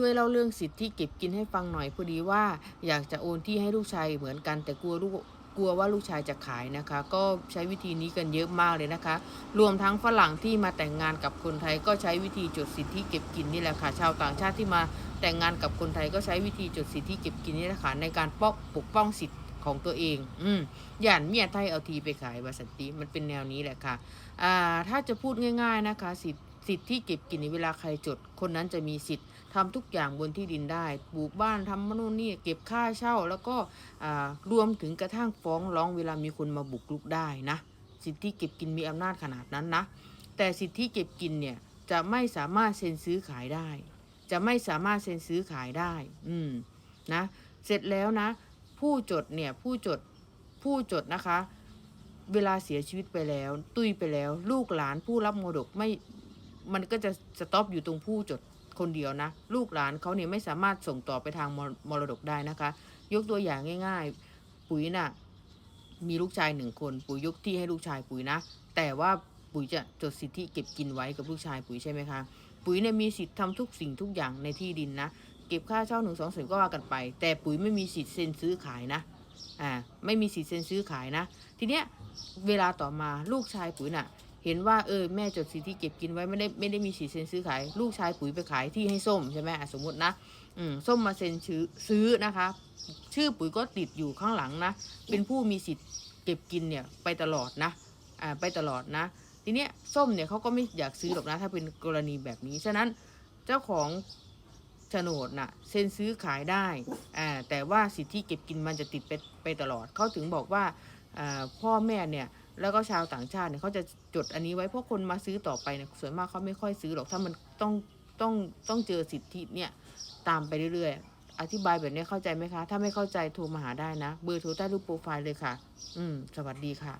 ช่วยเล่าเรื่องสิทธิ์ที่เก็บกินให้ฟังหน่อยพอดีว่า อยากจะโอนที่ให้ลูกชายเหมือนกันแต่กลัวลูกกลัวว่าลูกชายจะขายนะคะ ก็ใช้วิธีนี้กันเยอะมากเลยนะคะ รวมทั้งฝรั่งที่มาแต่งงานกับคนไทยก็ใช้วิธีจดสิทธิเก็บกินนี่แหละค่ะ ชาวต่างชาติที่มาแต่งงานกับคนไทยก็ใช้วิธีจดสิทธิเก็บกินนี่แหละค่ะในการป้องปกป้องสิทธิของตัวเอง อืมย่านเมียไทยเอาทีไปขายบาสันติมันเป็นแนวนี้แหละค่ะ อ่า ถ้าจะพูดง่าย ๆนะคะ สิทธิ สิทธิที่เก็บกินในเวลาใครจด คนนั้นจะมีสิทธิ์ทำทุกอย่างบนที่ดินได้ ปลูกบ้านทำมนู่นนี่เก็บค่าเช่า แล้วก็รวมถึงกระทั่งฟ้องร้องเวลามีคนมาบุกรุกได้นะ สิทธิเก็บกินมีอำนาจขนาดนั้นนะ แต่สิทธิเก็บกินเนี่ยจะไม่สามารถเซ็นซื้อขายได้ จะไม่สามารถเซ็นซื้อขายได้ อืมนะ เสร็จแล้วนะ ผู้จดเนี่ยผู้จดผู้จดนะคะ เวลาเสียชีวิตไปแล้ว ตุ้ยไปแล้ว ลูกหลานผู้รับมรดกไม่ มันก็จะสต็อปอยู่ตรงผู้จดคนเดียวนะ ลูกหลานเขาเนี่ยไม่สามารถส่งต่อไปทางมรดกได้นะคะ ยกตัวอย่างง่าย ๆ ปุ๋ยน่ะมีลูกชายหนึ่งคน ปุ๋ยยกที่ให้ลูกชายปุ๋ยนะ แต่ว่าปุ๋ยจะจดสิทธิเก็บกินไว้กับลูกชายปุ๋ยใช่ไหมคะ ปุ๋ยเนี่ยมีสิทธิ์ทำทุกสิ่งทุกอย่างในที่ดินนะ เก็บค่าเช่าหนึ่งสองสก็ว่ากันไป แต่ปุ๋ยไม่มีสิทธิ์เซ็นซื้อขายนะ อ่า ไม่มีสิทธิ์เซ็นซื้อขายนะ ทีเนี้ยเวลาต่อมาลูกชายปุ๋ยน่ะ เห็นว่าเออแม่จดสิทธิเก็บกินไว้ไม่ได้ไม่ได้มีสิทธิ์เซ็นซื้อขาย ลูกชายปุ๋ยไปขายที่ให้ส้มใช่ไหมสมมตินะอืมส้มมาเซ็นซื้อซื้อนะคะ ชื่อปุ๋ยก็ติดอยู่ข้างหลังนะเป็นผู้มีสิทธิ์เก็บกินเนี่ยไปตลอดนะอ่าไปตลอดนะ ทีเนี้ยส้มเนี่ยเขาก็ไม่อยากซื้อหรอกนะ ถ้าเป็นกรณีแบบนี้ฉะนั้นเจ้าของโฉนดน่ะเซ็นซื้อขายได้อ่าแต่ว่าสิทธิเก็บกินมันจะติดไปไปตลอดเขาถึงบอกว่าอ่าพ่อแม่เนี่ย แล้วก็ชาวต่างชาติเนี่ยเขาจะจดอันนี้ไว้เพราะคนมาซื้อต่อไปเนี่ยส่วนมากเขาไม่ค่อยซื้อหรอกถ้ามันต้องต้องต้องเจอสิทธิเนี่ยตามไปเรื่อยๆ อธิบายแบบนี้เข้าใจไหมคะ ถ้าไม่เข้าใจโทรมาหาได้นะ เบอร์โทรใต้รูปโปรไฟล์เลยค่ะ อืม สวัสดีค่ะ